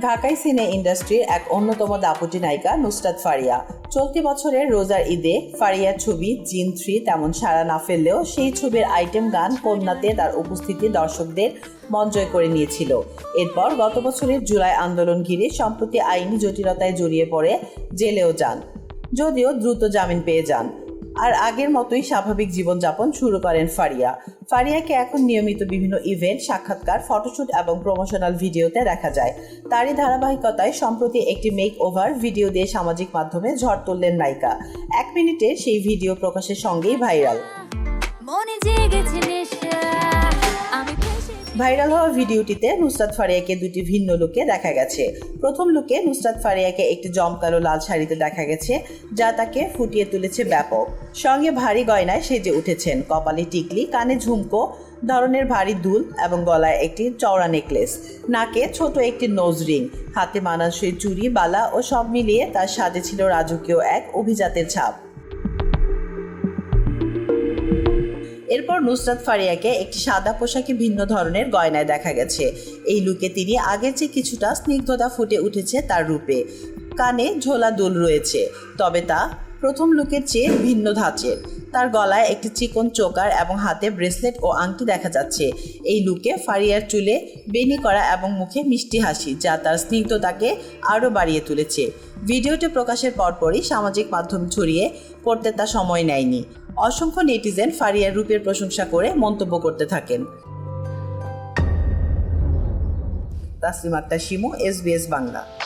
ঢাকাই সিনে ইন্ডাস্ট্রির এক অন্যতম দাপুটি নায়িকা নুসরাত ফারিয়া। চলতি বছরের রোজার ঈদে ফারিয়ার ছবি জিন থ্রি তেমন সাড়া না ফেললেও সেই ছবির আইটেম গান কন্যাতে তার উপস্থিতি দর্শকদের মন জয় করে নিয়েছিল। এরপর গত বছরের জুলাই আন্দোলন ঘিরে সম্প্রতি আইনি জটিলতায় জড়িয়ে পড়ে জেলেও যান। যদিও দ্রুত জামিন পেয়ে যান। আর আগের মতোই স্বাভাবিক জীবনযাপন শুরু করেন ফারিয়া। ফারিয়াকে এখন নিয়মিত বিভিন্ন ইভেন্ট সাক্ষাৎকার ফটোশুট এবং প্রমোশনাল ভিডিওতে দেখা যায়। তারই ধারাবাহিকতায় সম্প্রতি একটি মেক ওভার ভিডিও দিয়ে সামাজিক মাধ্যমে ঝড় তুললেন নায়িকা। এক মিনিটে সেই ভিডিও প্রকাশের সঙ্গেই ভাইরাল মনে জেগেছে নেশা আমি ভেসে ভাইরাল হওয়া ভিডিওটিতে নুসরাত ফারিয়াকে দুটি ভিন্ন লুকে দেখা গেছে। প্রথম লুকে নুসরাত ফারিয়াকে একটি জমকালো লাল শাড়িতে দেখা গেছে, যা তাকে ফুটিয়ে তুলেছে ব্যাপক। সঙ্গে ভারী গয়নায় সেজে উঠেছেন, কপালে টিকলি, কানে ঝুমকো, ধরনের ভারী দুল এবং গলায় একটি চওড়া নেকলেস। নাকে ছোট একটি নোজ রিং, হাতে মানানসই চুড়ি, বালা ও সব মিলিয়ে তার সাজে ছিল রাজকীয় এক অভিজাতের ছাপ। এরপর নুসরাত ফারিয়াকে একটি সাদা পোশাকে ভিন্ন ধরনের গয়নায় দেখা গেছে। এই লুকে তিনি আগের চেয়ে কিছুটা স্নিগ্ধতা ফুটে উঠেছে তার রূপে। কানে ঝোলা দুল রয়েছে, তবে তা প্রথম লুকের চেয়ে ভিন্ন ধাঁচের। তার গলায় একটি চিকন চোকার এবং হাতে ব্রেসলেট ও আংটি দেখা যাচ্ছে। এই লুকে ফারিয়ার চুলে বেনি করা এবং মুখে মিষ্টি হাসি, যা তার স্নিগ্ধতাকে আরও বাড়িয়ে তুলেছে। ভিডিওটি প্রকাশের পরপরই সামাজিক মাধ্যম ছড়িয়ে পড়তে তা সময় নেয়নি। অসংখ্য নেটিজেন ফারিয়ার রূপের প্রশংসা করে মন্তব্য করতে থাকেন। তাসলিম আক্তার শিমু এসবিএস বাংলা।